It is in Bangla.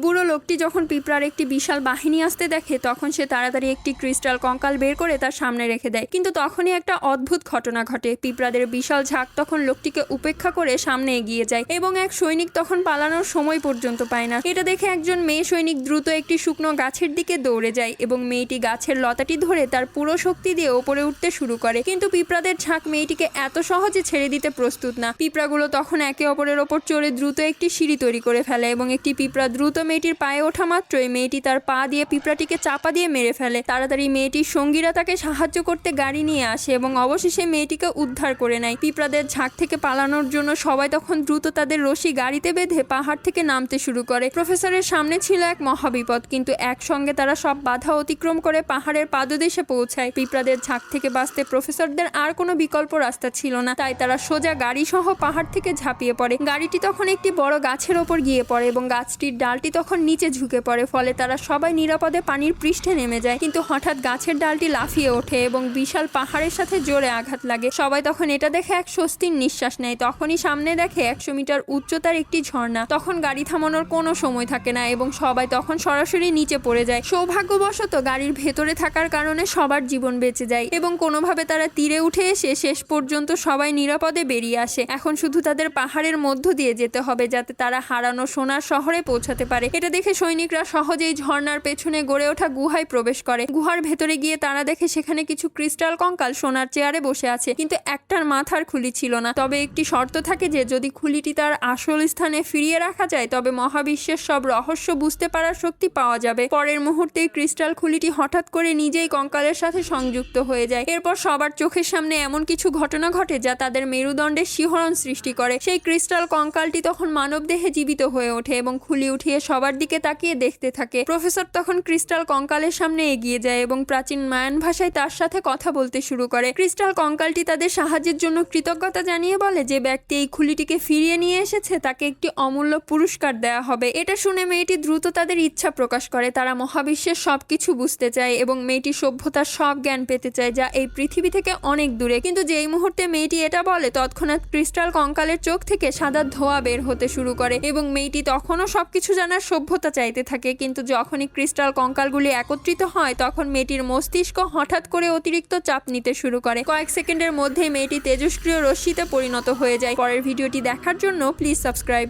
বুড়ো লোকটি যখন পিঁপড়ার একটি বিশাল বাহিনী আসতে দেখে, তখন সে তাড়াতাড়ি একটি ক্রিস্টাল কঙ্কাল বের করে তার সামনে রেখে দেয়। কিন্তু তখনই একটা অদ্ভুত ঘটনা ঘটে। পিঁপড়াদের বিশাল ঝাঁক তখন লোকটিকে উপেক্ষা করে সামনে এগিয়ে যায় এবং এক সৈনিক তখন পালানোর সময় পর্যন্ত পায় না। এটা দেখে একজন মেয়ে সৈনিক দ্রুত একটি শুকনো গাছের দিকে দৌড়ে যায় এবং মেয়েটি গাছের লতাটি ধরে তার পুরো শক্তি দিয়ে ওপরে উঠতে শুরু করে। কিন্তু পিঁপড়াদের ঝাঁক মেয়েটিকে এত সহজে ছেড়ে দিতে প্রস্তুত না। পিঁপড়াগুলো তখন একে অপরের ওপর চড়ে দ্রুত একটি সিঁড়ি তৈরি করে ফেলে এবং একটি পিঁপড়া দ্রুত মেয়েটির পায়ে ওঠা মাত্রই মেয়েটি তার পা দিয়ে পিঁপড়াটিকে চাপা দিয়ে মেরে ফেলে। তাড়াতাড়ি মেয়েটির সঙ্গীরা তাকে সাহায্য করতে গাড়ি নিয়ে আসে এবং অবশেষে মেয়েটিকে উদ্ধার করে নেয়। পিঁপড়াদের ঝাঁক থেকে পালানোর জন্য সবাই তখন দ্রুত তাদের রশি গাড়িতে বেঁধে পাহাড় থেকে নামতে শুরু করে। প্রফেসরের সামনে ছিল এক মহাবিপদ, কিন্তু একসঙ্গে তারা সব বাধা অতিক্রম করে পাহাড়ের পাদদেশে পৌঁছায়। পিঁপড়াদের ঝাঁক থেকে বাঁচতে প্রফেসরদের আর কোনো বিকল্প রাস্তা ছিল না, তাই তারা সোজা গাড়ি সহ পাহাড় থেকে ঝাঁপিয়ে পড়ে। গাড়িটি তখন একটি বড় গাছের ওপর গিয়ে পড়ে এবং গাছটির ডালটি তখন নিচে ঝুঁকে পড়ে, ফলে তারা সবাই নিরাপদে পানির পৃষ্ঠে নেমে যায়। কিন্তু হঠাৎ গাছের ডালটি লাফিয়ে ওঠে এবং বিশাল পাহাড়ের সাথে জোরে আঘাত লাগে। সবাই তখন এটা দেখে এক স্বস্তির নিঃশ্বাস নেয়। তখনই সামনে দেখে একশো মিটার উচ্চতার একটি ঝর্ণা। তখন গাড়ি থামানোর কোনো সময় থাকে না এবং সবাই তখন সরাসরি নিচে পড়ে যায়। সৌভাগ্যবশত গাড়ির ভেতরে থাকার কারণে সবার জীবন বেঁচে যায় এবং কোনোভাবে তারা তীরে উঠে এসে শেষ পর্যন্ত সবাই নিরাপদে বেরিয়ে আসে। এখন শুধু তাদের পাহাড়ের মধ্য দিয়ে যেতে হবে যাতে তারা হারানো সোনার শহরে পৌঁছাতে পারে। এটা দেখে সৈনিকরা সহজেই ঝর্ণার পেছনে গড়ে ওঠা গুহায় প্রবেশ করে। গুহার ভেতরে গিয়ে তারা দেখে সেখানে কিছু ক্রিস্টাল কঙ্কাল সোনার চেয়ারে বসে আছে, কিন্তু একটার মাথার খুলি ছিল না। তবে একটি শর্ত থাকে যে, যদি খুলিটি তার আসল স্থানে ফিরিয়ে রাখা যায়, তবে মহাবিশ্বের সব রহস্য বুঝতে পারার শক্তি পাওয়া যাবে। পরের মুহূর্তে ক্রিস্টাল খুলিটি হঠাৎ করে নিজেই কঙ্কালের সাথে সংযুক্ত হয়ে যায়। এরপর সবার চোখের সামনে এমন কিছু ঘটনা ঘটে যা তাদের মেরুদণ্ডের শিহরণ সৃষ্টি করে। সেই ক্রিস্টাল কঙ্কালটি তখন মানবদেহে জীবিত হয়ে ওঠে এবং খুলি উঠিয়ে সবার দিকে তাকিয়ে দেখতে থাকে। প্রফেসর তখন ক্রিস্টাল কঙ্কালের সামনে এগিয়ে যায় এবং প্রাচীন মায়ান ভাষায় তার সাথে কথা বলতে শুরু করে। ক্রিস্টাল কঙ্কালটি তাদের সাহায্যের জন্য কৃতজ্ঞতা জানিয়ে বলে যে, ব্যক্তি এই খুলিটিকে ফিরিয়ে নিয়ে এসেছে, তাকে একটি অমূল্য পুরস্কার দেওয়া হবে। এটা শুনে মেয়েটি দ্রুত তাদের ইচ্ছা প্রকাশ করে। তারা মহাবিশ্বের সবকিছু বুঝতে চায় এবং মেয়েটি সভ্যতার সব জ্ঞান পেতে চায় যা এই পৃথিবী থেকে অনেক দূরে। কিন্তু যেই মুহূর্তে মেয়েটি এটা বলে, তৎক্ষণাৎ ক্রিস্টাল কঙ্কালের চোখ থেকে সাদা ধোয়া বের হতে শুরু করে এবং মেয়েটি তখনও সবকিছু জানার সভ্যতা চাইতে থাকে, কিন্তু যখনই ক্রিস্টাল কঙ্কালগুলি একত্রিত হয়, তখন মেয়েটির মস্তিষ্ক হঠাৎ করে অতিরিক্ত চাপ নিতে শুরু করে। কয়েক সেকেন্ডের মধ্যেই মেয়েটি তেজস্ক্রিয় রশ্মিতে পরিণত হয়ে যায়। পরের ভিডিওটি দেখার জন্য প্লিজ সাবস্ক্রাইব।